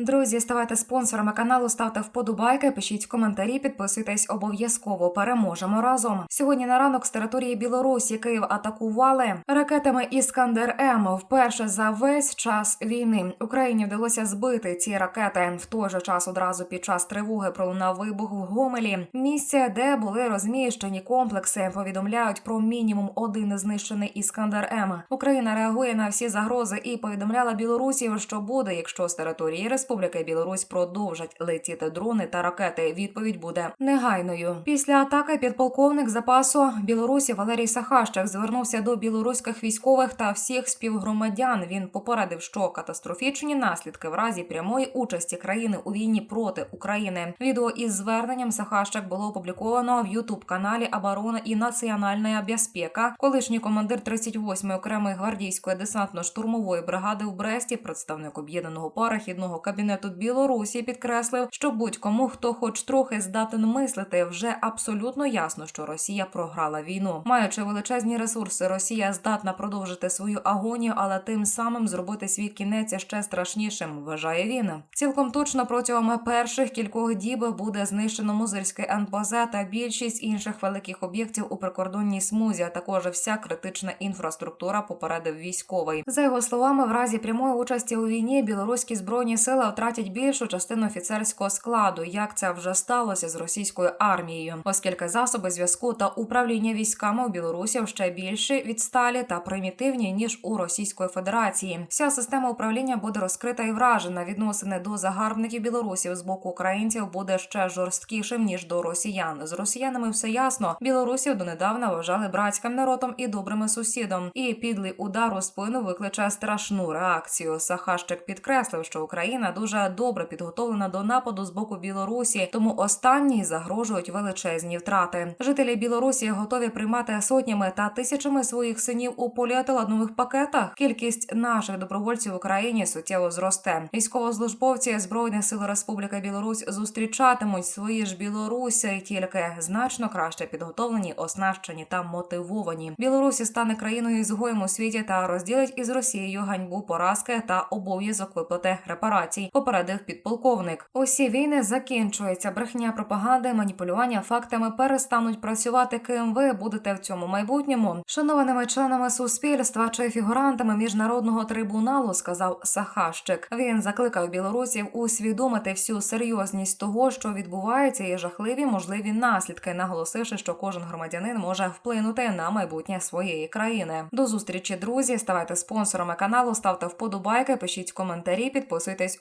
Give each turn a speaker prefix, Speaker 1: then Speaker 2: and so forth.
Speaker 1: Друзі, ставайте спонсорами каналу, ставте вподобайки, пишіть коментарі, підписуйтесь обов'язково. Переможемо разом. Сьогодні на ранок з території Білорусі Київ атакували ракетами Іскандер М. Вперше за весь час війни Україні вдалося збити ці ракети. В той же час одразу під час тривоги пролунав вибух в Гомелі. Місце, де були розміщені комплекси, повідомляють про мінімум один знищений Іскандер М. Україна реагує на всі загрози і повідомляла Білорусі, що буде, якщо з території Республіки Білорусь продовжать летіти дрони та ракети. Відповідь буде негайною. Після атаки підполковник запасу Білорусі Валерій Сахащик звернувся до білоруських військових та всіх співгромадян. Він попередив, що катастрофічні наслідки в разі прямої участі країни у війні проти України. Відео із зверненням Сахащик було опубліковано в Ютуб каналі Оборона і Національна безпека. Колишній командир 38-ї окремої гвардійської десантно-штурмової бригади в Бресті, представник об'єднаного перехідного кабінету Білорусі, підкреслив, що будь-кому, хто хоч трохи здатен мислити, вже абсолютно ясно, що Росія програла війну. Маючи величезні ресурси, Росія здатна продовжити свою агонію, але тим самим зробити свій кінець ще страшнішим. Вважає він. Цілком точно протягом перших кількох діб буде знищено Музирське НПЗ та більшість інших великих об'єктів у прикордонній смузі, а також вся критична інфраструктура. Попередив військовий. За його словами, в разі прямої участі у війні білоруські збройні сили втратять більшу частину офіцерського складу, як це вже сталося з російською армією, оскільки засоби зв'язку та управління військами у Білорусі ще більші відсталі та примітивні ніж у Російської Федерації. Вся система управління буде розкрита і вражена. Відносини до загарбників білорусів з боку українців буде ще жорсткішим ніж до росіян. З росіянами все ясно. Білорусів донедавна вважали братським народом і добрими сусідом. І підлий удар у спину викличе страшну реакцію. Сахащик підкреслив, що Україна дуже добре підготовлена до нападу з боку Білорусі, тому останній загрожують величезні втрати. Жителі Білорусі готові приймати сотнями та тисячами своїх синів у поліетиленових пакетах. Кількість наших добровольців в Україні суттєво зросте. Військовослужбовці збройних сил Республіки Білорусь зустрічатимуть свої ж білоруси тільки значно краще підготовлені, оснащені та мотивовані. Білорусі стане країною ізгоєм у світі та розділить із Росією ганьбу поразки та обов'язок виплати репарацій. Попередив підполковник. Усі війни закінчуються. Брехня пропаганди, маніпулювання фактами перестануть працювати. Ким ви будете в цьому майбутньому? Шанованими членами суспільства чи фігурантами міжнародного трибуналу, сказав Сахащик. Він закликав білорусів усвідомити всю серйозність того, що відбувається, і жахливі можливі наслідки, наголосивши, що кожен громадянин може вплинути на майбутнє своєї країни. До зустрічі, друзі. Ставайте спонсорами каналу, ставте вподобайки, пишіть коментарі, підписуйтесь